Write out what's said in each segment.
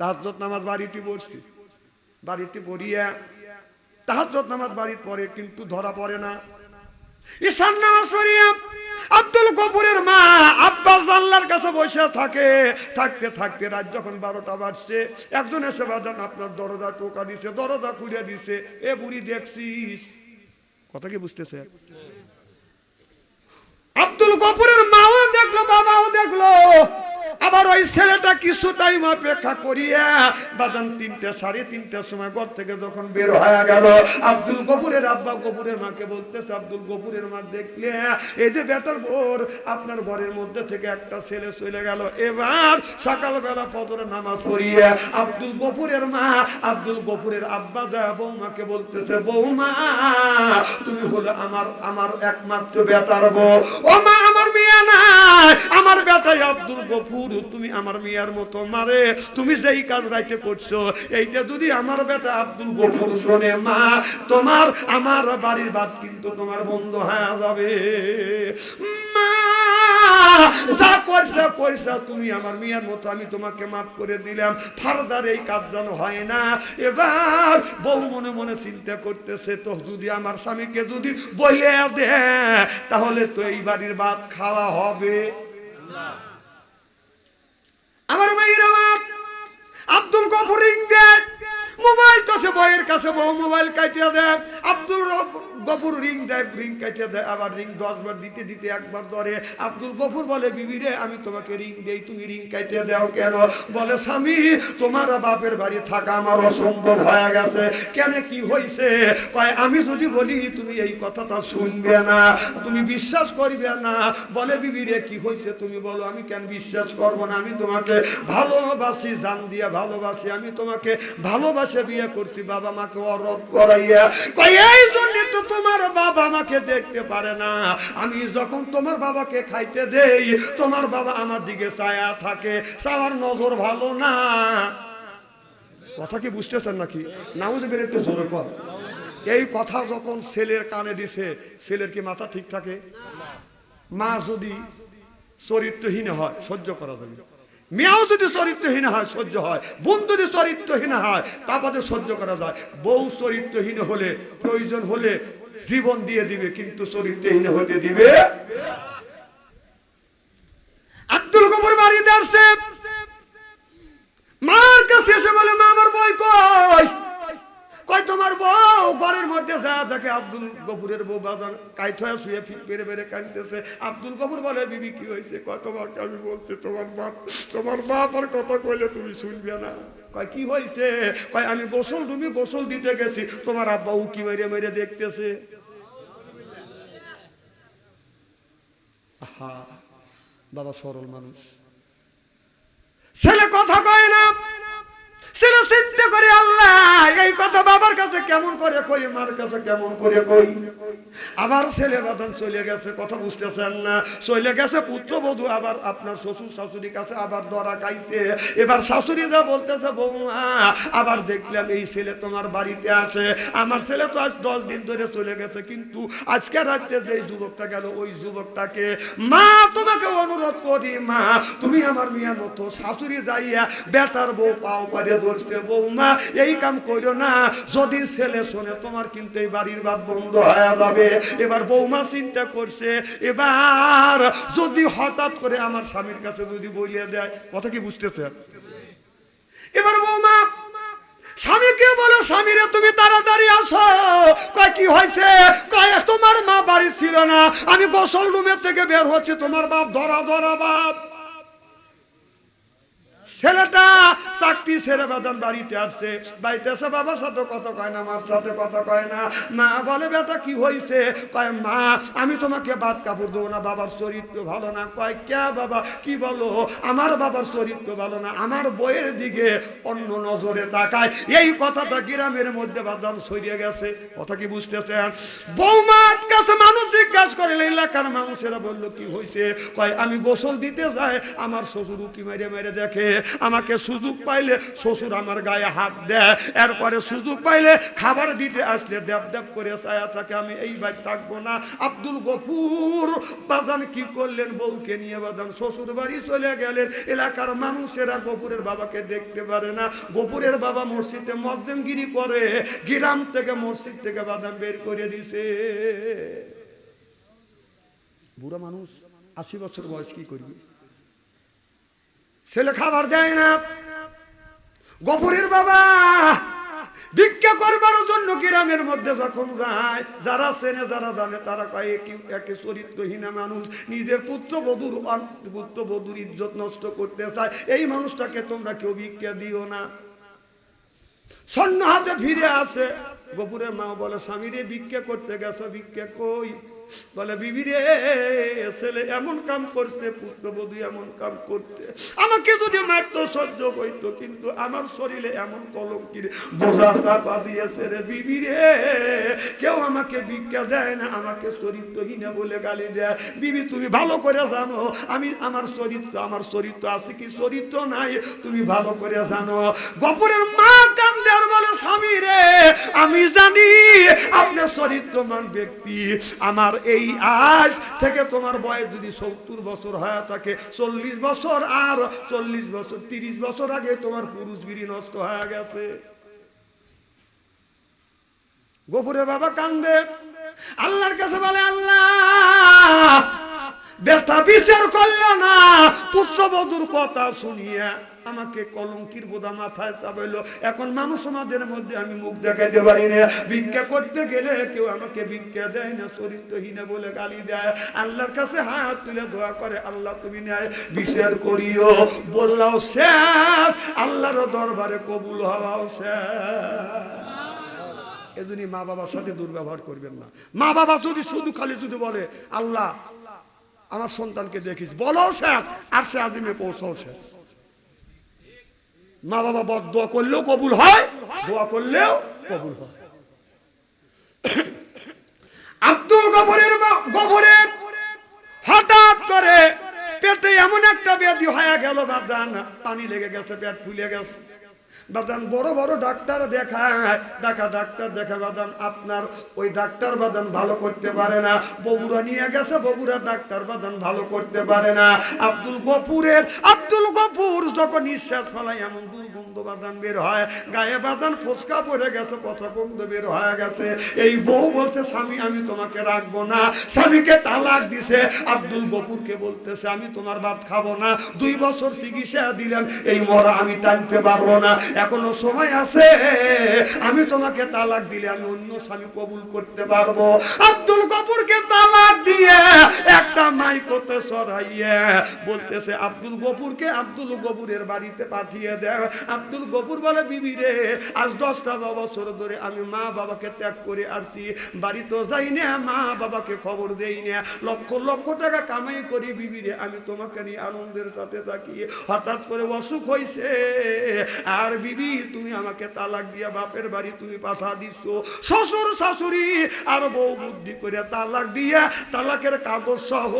তাহাজ্জত নামাজ বাড়িতে পড়ছি। বাড়িতে পড়িয়া তাহাজ্জত নামাজ বাড়িতে পড়ে কিন্তু ধরা পড়ে না। ঈশান নামাজ পড়িয়া আব্দুল কপুরের মা আব্বাস আল্লাহর কাছে বসে থাকে। থাকতে থাকতে রাত যখন বারোটা বাজছে, একজন এসে বাজান আপনার দরজা টোকা দিছে, দরজা খুলে দিছে। এ বুড়ি দেখছিস? কথা কি বুঝতেছে? আব্দুল কপুরের মাও দেখল, বাবাও দেখল। আবার ওই ছেলেটা কিছু টাইম অপেক্ষা করিয়া বাদান তিনটে সাড়ে তিনটার সময় ঘর থেকে যখন বের হয়ে গেল, আব্দুল গফুরের আব্বা গফুরের মাকে বলতেছে, আব্দুল গফুরের মা দেখলে, এই যে বেটার বোর আপনার ঘরের মধ্যে থেকে একটা ছেলে চলে গেল। এবার সকালবেলা ফজর নামাজ পড়িয়া আব্দুল গপুরের মা, আব্দুল গফুরের আব্বা দা বৌমাকে বলতেছে, বৌমা, তুমি হলো আমার আমার একমাত্র বেটার বউ। ও মা, আমার মেয়ে না আমার বেটাই আব্দুল গফুর তুমি আমার মেয়ের মতো, মারে, তুমি যেই কাজ রাইতে করছ, এইটা যদি আমার বেটা আব্দুল গফুর শোনে, মা, তোমার, আমার বাড়ির বাদ কিন্তু তোমার বন্ধ হয়ে যাবে। যা করছে করছে, তুমি আমার মেয়ের মতো, আমি তোমাকে মাফ করে দিলাম। ফারদার এই কাজ যেন হয় না। এবার বউ মনে মনে চিন্তা করতেছে, তো যদি আমার স্বামীকে যদি বইলে দে তাহলে তো এই বাড়ির ভাত খাওয়া হবে। আমার ভাইয়ের আমার আব্দুল কফর রিং দেয় মোবাইল কাছে বইয়ের কাছে বউ মোবাইল কাটিয়ে দেয় আব্দুল রব- গফুর রিং দেয়, রিং কাটিয়ে দেয়, আবার রিং দশ বার দিতে দিতে একবার ধরে। আব্দুল গফুর বলে, বিবি রে, আমি তোমাকে রিং দেই, তুমি রিং কাটিয়ে দাও কেন? বলে, স্বামী, তোমার বাপের বাড়ি থাকা আমার অসম্ভব হয়ে গেছে। কেন কি হয়েছে কয়, আমি যদি বলি, তুমি এই কথাটা শুনবে না, তুমি বিশ্বাস করবে না। বলে, বিবি রে, কি হয়েছে তুমি বলো, আমি কেন বিশ্বাস করব না? আমি তোমাকে ভালোবাসি, জান দিয়ে ভালোবাসি, আমি তোমাকে ভালোবাসে বিয়ে করছি, বাবা মাকে অরোধ করাইয়া। এই জন্য তো তোমার বাবা আমাকে দেখতে পারে না। আমি যখন তোমার বাবাকে খাইতে দেই, তোমার বাবা আমার দিকে ছায়া থাকে। চাওয়ার নজর ভালো না। কথা কি বুঝতেছেন নাকি? নাউজবের একটু জোরে কর এই কথা যখন ছেলের কানে দিছে, ছেলের কি মাথা ঠিক থাকে? মা যদি চরিত্রহীন হয়, সহ্য করা যাবে মেয়েও যদি চরিত্রহীন হয়, সহ্য হয়। বোন যদি চরিত্রহীন হয় তারপরে সহ্য করা যায়। বউ চরিত্রহীন হলে, প্রয়োজন হলে জীবন দিয়ে দিবে, কিন্তু চরিত্রহীন হতে দিবে। আব্দুল কবর বাড়িতে আসছে। মার কাছে এসে বলে, মা, আমার বই কই? কই তোমার বউ ঘরের মধ্যে যা থাকে আব্দুল গফুরের বউ বাজান কাইথয়া শুয়ে ফিট বেড়ে বেড়ে কাঁদতেছে। আব্দুল গফুর বলে, বিবি, কি হয়েছে? কয়, তোমাকে আমি বলছি, তোমার বাপ তোমার বাপ আর কথা কইলে তুমি শুনবে না। কয়, কি হয়েছে? কয়, আমি গোসল তুমি গোসল দিতে গেছি। তোমার আব্বা উকি মেরে মেরে দেখতেছে। আহা, বাবা সরল মানুষ। ছেলে কথা কয় না। ছেলে চিন্তা করে আল্লাহ, এই কথা বাবার কাছে কেমন করে কই, মার কাছে কেমন করে কই? আবার ছেলে বাদন চলে গেছে, কথা বুঝতেছেন না। চলে গেছে পুত্রবধূ, আবার আপনার শ্বশুর শাশুড়ি কাছে আবার ধরা খাইছে। এবার শাশুড়ি যা বলতেছে, বৌমা, আবার দেখলাম এই ছেলে তোমার বাড়িতে আসে আমার ছেলে তো আজ দশ দিন ধরে চলে গেছে, কিন্তু আজকে রাত্রে যে যুবকটা গেল, ওই যুবকটাকে, মা, তোমাকে অনুরোধ করি, মা, তুমি আমার মেয়ের মতো শাশুড়ি যাইয়া বেটার বউ পাও পারে ধরছে বৌমা এই কাম করো না। যদি ছেলে শোনে, তোমার কিন্তু এই বাড়ির বাদ বন্ধ হয়ে যাবে। এবার বৌমা চিন্তা করছে, এবার যদি হঠাৎ করে আমার স্বামীর কাছে যদি বলিয়ে দেয়, কথা কি বুঝতেছে? এবার বৌমা স্বামীকে বলো, স্বামীরে তুমি তাড়াতাড়ি আসো। কয়, কি হয়েছে? কয়, তোমার মা বাড়ি ছিল না। আমি গোসল রুমের থেকে বের হচ্ছি, তোমার বাপ ধরা ধরা বাপ। ছেলেটা চাকরি ছেড়ে বেতন বাড়িতে আসছে। বাড়িতে এসে বাবার সাথে কথা কয় না, মার সাথে কথা কয় না। মা বলে, বেটা, কি হয়েছে কয়, মা, আমি তোমাকে বাদ কাপড় দেবো না, বাবার চরিত্র ভালো না। কয় কে বাবা, কি বলো? আমার বাবার চরিত্র ভালো না। আমার বইয়ের দিকে অন্য নজরে তাকায়। এই কথাটা গ্রামের মধ্যে বাদাম ছড়িয়ে গেছে। কথা কি বুঝতেছেন? বৌমার মানুষ জিজ্ঞাসা করে এলাকার মানুষেরা বলল, কি হয়েছে কয়, আমি গোসল দিতে যাই, আমার শ্বশুর উকি মেরে মেরে দেখে, আমাকে সুযোগ পাইলে শ্বশুর আমার গায়ে হাত দেয়, এরপরে সুযোগ পাইলে খাবার দিতে আসলে দেব দেব করে ছায়া থাকে, আমি এই বাড়ি থাকব না। আব্দুল গফুর, বাদান কি করলেন বউকে নিয়ে বাদান? শ্বশুর বাড়ি চলে গেলেন, এলাকার মানুষেরা গফুরের বাবাকে দেখতে পারে না। গফুরের বাবা মসজিদে মজ্জেমগিরি করে, গ্রাম থেকে মসজিদ থেকে বাদান বের করে দিছে। বুড়া মানুষ, আশি বছর বয়স কি করবে? ছেলে খাবার দেয় না। গফুরের বাবা ভিক্ষা করবার জন্য গ্রামের মধ্যে যখন যায়, যারা চেনে, যারা জানে, তারা কয় একে চরিত্রহীনা মানুষ, নিজের পুত্রবধূর পুত্রবধূর ইজ্জত নষ্ট করতে চায়, এই মানুষটাকে তোমরা কেউ ভিক্ষা দিও না। সৈন্য হাতে ফিরে আসে। গোপুরের মা বলে, স্বামী রে, ভিক্ষা করতে গেছো? ভিক্ষা কই? বলে, বিবি রে, ছেলে এমন কাম করছে, পুত্রবধূ এমন কাম করতে আমাকে যদি মারতো, সহ্য হইতো, কিন্তু আমার শরীরে এমন কলঙ্কির বোঝা চাপা দিয়েছে রে, বিবি রে, কেউ আমাকে ভিক্ষা দেয় না, আমাকে চরিত্রহীন বলে গালি দেয়। বিবি, তুমি ভালো করে জানো, আমি আমার চরিত্র আমার চরিত্র আছে কি? চরিত্র নাই, তুমি ভালো করে জানো। গপরের মা কান্দে আর বলে, স্বামী রে, আমি জানি আপনি চরিত্রমান ব্যক্তি। আমার এই আজ থেকে তোমার বয়স যদি সত্তর বছর হয়ে থাকে, চল্লিশ বছর আর চল্লিশ বছর, তিরিশ বছর আগে তোমার পুরুষগিরি নষ্ট হয়ে গেছে। গোপুরে বাবা কান্দে। আল্লাহর কাছে বলে, আল্লাহ বেটা বিচার করল না, পুত্রবধূর কথা শুনিয়া আমাকে কলঙ্কির বোধা মাথায় চাপাইলো। এখন মানুষ সমাজের মধ্যে আমি মুখ দেখাইতে পারি না। ভিক্ষা করতে গেলে কেউ আমাকে ভিক্ষা দেয় না, চরিত্রহীন বলে গালি দেয়। আল্লাহর কাছে হাত তুলে দোয়া করে, আল্লাহ, তুমি ন্যায় বিচার করিও। বললাও শেষ। আল্লাহর দরবারে কবুল হওয়াও শেষ। এজন্যই মা বাবার সাথে দুর্ব্যবহার করবেন না। মা বাবা যদি শুধু খালি শুধু বলে, আল্লাহ, আমার সন্তানকে দেখিস বলো শেষ, আর সে আজিমে পৌঁছাও শেষ। মা বাবা বদ দোয়া করলেও কবুল হয়, দোয়া করলেও কবুল হয়। আব্দুল গফরের বা- গফরের হঠাৎ করে পেটে এমন একটা ব্যাধি হয়ে গেল বাদান, পানি লেগে গেছে, পেট ফুলে গেছে। বাদান বড় বড় ডাক্তার দেখায়। দেখা ডাক্তার দেখা বাদান আপনার ওই ডাক্তার বাদান ভালো করতে পারে না। বগুড়া নিয়ে গেছে বগুড়া ডাক্তার বাদান ভালো করতে পারে না। আব্দুল গফুরের, আব্দুল গফুর যখন নিঃশ্বাস ফেলায়, এমন দুর্গন্ধ বাদান বের হয়, গায়ে বাদান ফোসকা পড়ে গেছে, পথা গন্ধ বের হয়ে গেছে। এই বউ বলছে, স্বামী, আমি তোমাকে রাখব না। স্বামীকে তালাক দিছে, আব্দুল গফুরকে বলতেছে, আমি তোমার ভাত খাব না। দুই বছর চিকিৎসা দিলেন, এই মরা আমি টানতে পারব না। এখনও সময় আছে, আমি তোমাকে তালাক দিলে আমি অন্য স্বামী কবুল করতে পারব। আব্দুল গফুরকে তালাক দিয়ে একটা মাইকোতে সরাইয়ে বলতেছে, আব্দুল গফুরকে আব্দুল গফুরের বাড়িতে পাঠিয়ে দেয় আব্দুল গফুর বলে, বিবি রে, আজ দশটা বছর ধরে আমি মা বাবাকে ত্যাগ করে আসছি। বাড়ি তো যাই না, মা বাবাকে খবর দেই না। লক্ষ লক্ষ টাকা কামাই করি, বিবি রে, আমি তোমাকে নিয়ে আনন্দের সাথে থাকি। হঠাৎ করে অসুখ হয়েছে আর বিবি, তুমি আমাকে তালাক দিয়া বাপের বাড়ি তুমি পাঠা দিচ্ছ শ্বশুর শাশুড়ি আর বউ বুদ্ধি করে তালাক দিয়া তালাকের কাগজ সহ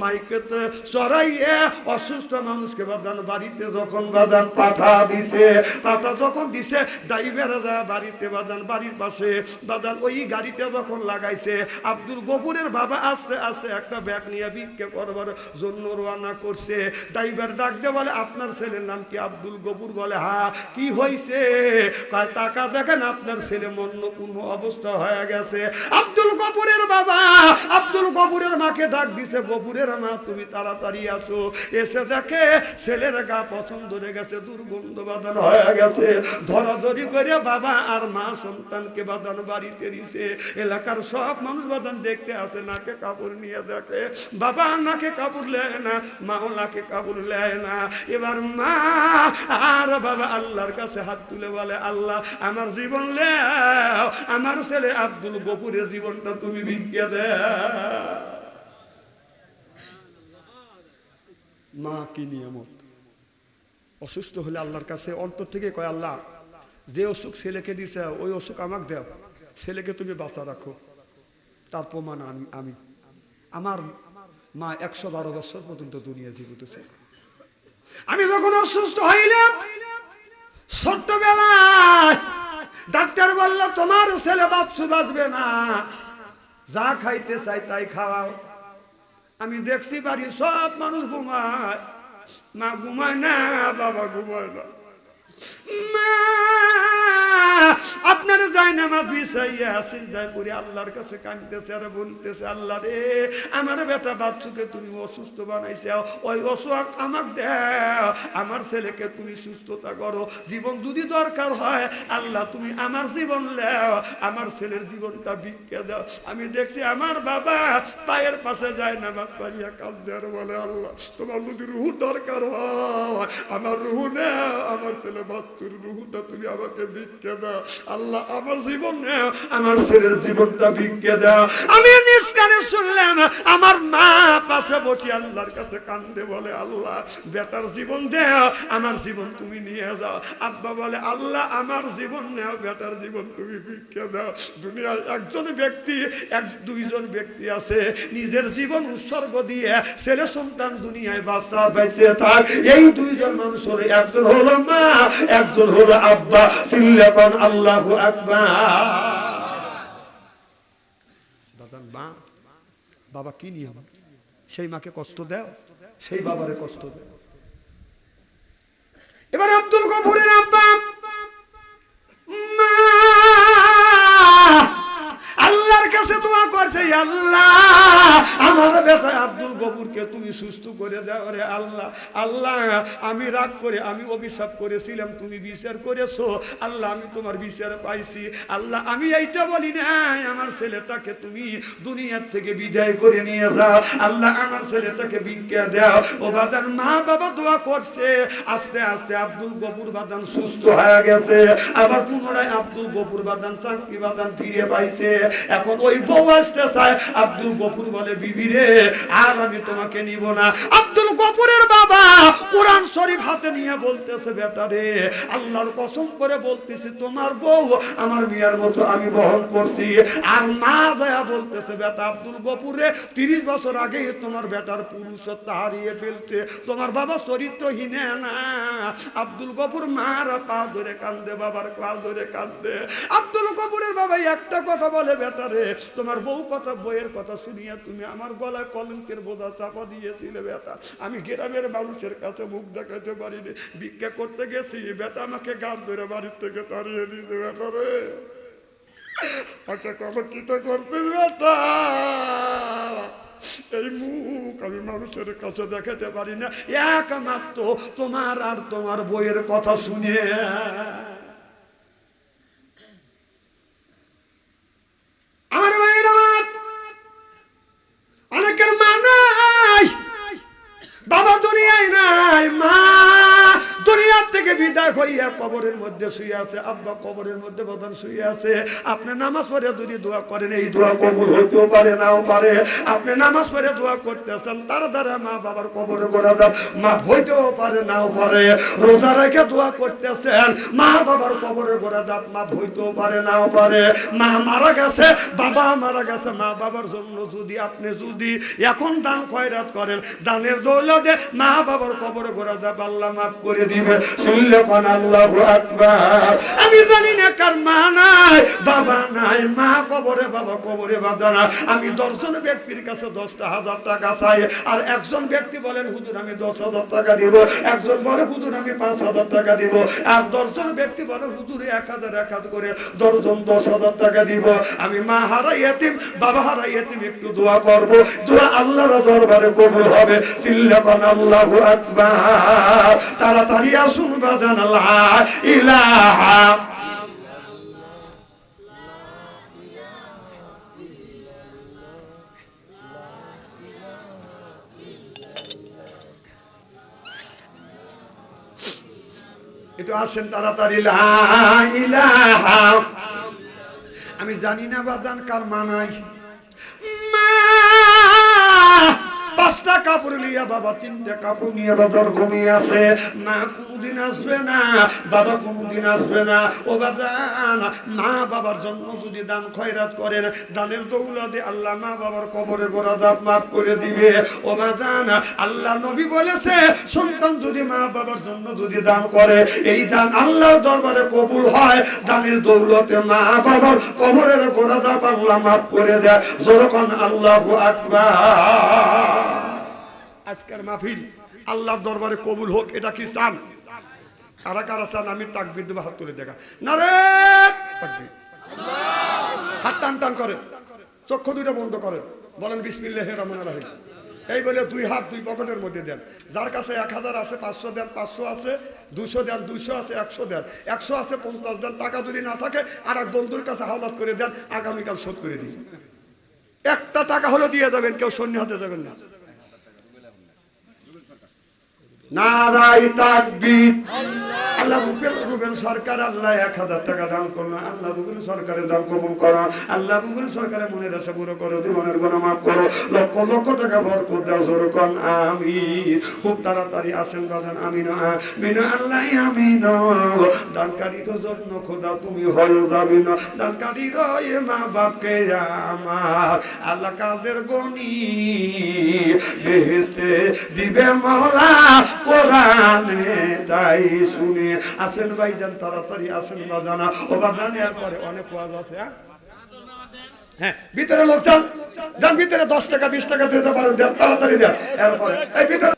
মাইকেতে চড়াইয়ে অসুস্থ মানুষকে বাদান বাড়িতে যখন বাদান পাঠা দিছে। পাঠা যখন দিছে ড্রাইভার বাড়িতে বাদান, বাড়ির পাশে বাদান, ওই গাড়িটা যখন লাগাইছে, আব্দুল গফুরের বাবা আস্তে আস্তে একটা ব্যাগ নিয়ে ভিক্ষে করবার জন্য রওনা করছে। ড্রাইভার ডাক দিয়ে বলে, আপনার ছেলের নাম কি? আব্দুল গফুর বলে হা কি হয়েছে টাকা দেখেন, আপনার ছেলে মন্য কোনো অবস্থা হয়ে গেছে। আব্দুল গফুরের বাবা, আব্দুল গফুরের মাকে ডাক দিছে, গফুরের মা, তুমি তাড়াতাড়ি আসো। এসে দেখে ছেলের গা পছন্দ হয়ে গেছে, দুর্গন্ধ হয়ে গেছে। ধরাধরি করে বাবা আর মা সন্তানকে বাড়িতে দিছে। এলাকার সব মানুষ দেখতে আসে, নাকে কাপড় নিয়ে দেখে। বাবা নাকে কাপড় নেয় না, মাও নাকে কাপড় নেয় না। এবার মা আর বাবা আল্লাহর কাছে হাত তুলে বলে, আল্লাহ, আমার জীবন লেও, আমার ছেলে আব্দুল গফুরের জীবনটা তুমি ভিক্ষা দে। মা কি নিয়ামত? অসুস্থ হলে আল্লাহর কাছে অন্তর থেকে কয়, আল্লাহ, যে অসুখ ছেলেকে দিছে, ওই অসুখ আমাকে দেও। ছেলেকে তুমি বাঁচা রাখো। তার প্রমাণ আমি আমি। আমার মা একশো বারো বছর পর্যন্ত দুনিয়া জীবিত আমি যখন অসুস্থ হইলাম, ছোট্টবেলায় ডাক্তার বলল, তোমার ছেলে বাপসু বাঁচবে না। যা খাইতে চাই তাই খাওয়াও। আমি দেখছি বাড়ি সব মানুষ ঘুমায়। মা ঘুমায় না বাবা ঘুমায় না। মা, আপনার যাই না মা বিষাইয়া আসিস দায় করে আল্লাহর কাছে কাঁদতেছে আর বলতেছে, আল্লাহ রে, আমার বেটা বাচ্চুকে তুমি অসুস্থ বানাইছে ওই অসুখ আমাক দেও, আমার ছেলেকে তুমি সুস্থতা করো। জীবন যদি দরকার হয়, আল্লাহ তুমি আমার জীবন লেও, আমার ছেলের জীবনটা ভিক্ষা দাও। আমি দেখছি আমার বাবা পায়ের পাশে যায় নামাজ পারিয়া কান্দে আর বলে, আল্লাহ, তোমার যদি রুহু দরকার হয়, আমার রুহু নেও, আমার ছেলে বাচ্চুর রুহুটা তুমি আমাকে ভিক্ষা দাও। আল্লাহ আমার জীবন আমার ছেলের জীবনটা বিজ্ঞে দেয় আমি নিজ কানে শুনলাম আমার পাশে বসে আল্লাহর কাছে কান্দে বলে, আল্লাহ, বেটার জীবন দেও আমার জীবন তুমি নিয়ে যাও। আব্বা বলে, আল্লাহ, আমার জীবন নেও, বেটার জীবন তুমি ভিক্ষা দাও। দুনিয়ায় একজন ব্যক্তি, এক, দুইজন ব্যক্তি আছে, নিজের জীবন উৎসর্গ দিয়ে ছেলে সন্তান দুনিয়ায় বাচ্চা বেঁচে থাক। এই দুইজন মানুষ হলো একজন হলো মা, একজন হলো আব্বা। সিল্লাকন আল্লাহ আকবার। বাবা কি নিয়ম? সেই মাকে কষ্ট দেও, সেই বাবারে কষ্ট দেও। এবার আব্দুল গফুরের আব্বা আল্লাহর কাছে দোয়া করছে, আল্লাহ, আমার বেটা গফুরকে তুমি সুস্থ করে দাও রে আল্লাহ। আল্লাহ, আমি রাগ করে, আমি অভিশাপ করেছিলাম, তুমি বিচার করেছ। আল্লাহ, আমি তোমার বিচার পাইছি। আল্লাহ, আমি এইটা বলি নাই, আমার ছেলেটাকে তুমি দুনিয়ার থেকে বিদায় করে নিয়ে যাও। আল্লাহ, আমার ছেলেটাকে ভিক্ষা দাও। ও বাদান মা বাবা দোয়া করছে। আস্তে আস্তে আব্দুল গফুর বাদান সুস্থ হয়ে গেছে। আবার পুনরায় আব্দুল গফুর বাদান চাকরি বাদান ফিরে পাইছে। এখন ওই বউ আসতে চায়। আব্দুল গফুর বলে, বিবি রে, আর আমি তোমাকে নিব না। আব্দুল গফুরের বাবা কোরআন শরীফ হাতে নিয়ে বলতেছে, বেটা রে, আল্লাহর কসম করে বলতেছি, তোমার বউ আমার মেয়ের মতো আমি বহন করছি। আর মা যায় বলতেছে, বেটা আব্দুল গফুরে তিরিশ বছর আগে তোমার বেটার পুরুষত্ব হারিয়ে ফেলছে। তোমার বাবা চরিত্রহীন না। আব্দুল গফুর মার পা ধরে কান্দে বাবার পা ধরে কান্দে আব্দুল গফুরের বাবা একটা কথা বলে, বেটা রে, তোমার বউ কথা বইয়ের কথা শুনিয়া তুমি আমার গলায় কলঙ্কের বোঝা চাপা দিয়েছিলে, বেটা। আমি গ্রামের মানুষের কাছে মুখ দেখাতে পারিনি। ভিক্ষা করতে গেছি, বেটা আমাকে গাছ ধরে বাড়ির থেকে তাড়িয়ে দিয়েছে, বেটা রে। করছিস, বেটা? মুখ আমি মানুষের কাছে দেখাতে পারি না। একমাত্র তোমার আর তোমার বইয়ের কথা শুনে আমার ভাইয়ের আমার অনেকের মা নাই বাবা দুনিয়ায় নাই মা দুনিয়ার থেকে বিদায় হইয়া কবরের মধ্যে শুয়ে আছে, আব্বা কবরের মধ্যে বদন শুয়ে আছে। আপনি নামাজ পড়ে যদি দোয়া করেন, এই দোয়া কবুল হইতেও পারে, নাও পারে। আপনি নামাজ পড়ে দোয়া করতেছেন তার দ্বারা মা বাবার কবরে গোড়া দাও মা হইতেও পারে, নাও পারে। রোজা রেখে দোয়া করতেছেন, মা বাবার কবরে গোড়া দাও মা হইতেও পারে, নাও পারে। মা মারা গেছে, বাবা মারা গেছে। মা বাবার জন্য যদি আপনি যদি এখন দান খয়রাত করেন, দানের দৌলতে মা বাবার কবরে গোড়া দাও আল্লাহ মাফ করে দিবে। শুনলে কোন আল্লাহ আকবার আমি জানি না কার মা নাই, বাবা নাই, মা কবরে, বাবা কবরে বাবা না। আমি দশজন ব্যক্তির কাছে দশটা হাজার টাকা চাই, আর একজন ব্যক্তি বলেন, হুজুর, আমি দশ হাজার টাকা দিব। একজন বলে, হুজুর, আমি পাঁচ হাজার টাকা দিব। আর দশজন ব্যক্তি বলে, হুজুর, এক হাজার এক হাজার করে দশজন দশ হাজার টাকা দিব। আমি মা হারাই এতিম বাবা হারাই এতিম একটু দোয়া করব। দোয়া আল্লাহর দরবারে কবুল হবে। চিল্লাকন আল্লাহু আকবার। তাড়াতাড়ি আসুন, বাজান আল্লাহ। ইলাহা একটু আসেন তাড়াতাড়ি আমি জানি না বাদান কার মানাই পাঁচটা কাপড় নিয়ে বাবা, তিনটা কাপড় নিয়ে বাজার ঘুমিয়ে আছে। মা কোনোদিন আসবে না, বাবা কোনোদিন আসবে না। ও বাদান মা বাবার জন্য যদি দান খয়রাত করেন, দানের দৌলতে আল্লাহ মা বাবার কবরে গোড়া দাপ মাফ করে দিবে। ও বাদান আল্লাহ নবী বলেছে, সন্তান যদি মা বাবার জন্য যদি দান করে, এই দান আল্লাহর দরবারে কবুল হয়। দানের দৌলতে মা বাবার কবরের গোড়া দাপ আল্লাহ মাফ করে দেয়। যখন আল্লাহ আকবার। আজকের মাহফিল, আল্লাহর দরবারে কবুল হোক, এটা কি চান? কারা কারা চান? আমি তাকবির দেবো, হাত তুলে দেখা। না রে হাত টান টান করে। চক্ষু দুটো বন্ধ করে। বলেন বিসমিল্লাহ রহমান রাহিম। এই বলে দুই হাত দুই পকেটের মধ্যে দেন। যার কাছে এক হাজার আছে, পাঁচশো দেন, পাঁচশো আছে দুশো দেন দুশো আছে, একশো দেন। একশো আছে, পঞ্চাশ দেন। টাকা যদি না থাকে আর এক বন্ধুর কাছে হাওলাত করে দেন, আগামীকাল শোধ করে দিন। একটা টাকা হলো দিয়ে দেবেন কেউ সন্নি হতে দেবেন না। নারাই তাকবীর। আল্লাহ রুবেল রুবেল সরকার, আল্লাহ এক হাজার টাকা দান করল। আল্লাহ রুবেল সরকারের দান কবুল করো। আল্লাহ রুবেল সরকারের মনের আশা পুরো করো, জীবনের গুণা মাফ করো। লক্ষ লক্ষ টাকা বরকত দাও জোরে কন আমি খুব তাড়াতাড়ি আসেন বাদান আমি না বিনা আল্লাহ আমি না দানকারী তো জন্য খোদা, তুমি হল যাবি না। দানকারী রয়ে মা বাপকে আমার। আল্লাহ কাদের গনি বেহেস্তে দিবে মহলা কোরআনে তাই শুনে। আসেন ভাই যান, তাড়াতাড়ি আসেন বা জানা ও বা জানে পরে অনেক ওয়াজ আছে হ্যাঁ? হ্যাঁ ভিতরে লোক যান যান, ভিতরে দশ টাকা, বিশ টাকা দিতে পারেন, দেন, তাড়াতাড়ি দেন। এরপরে, এই ভিতরে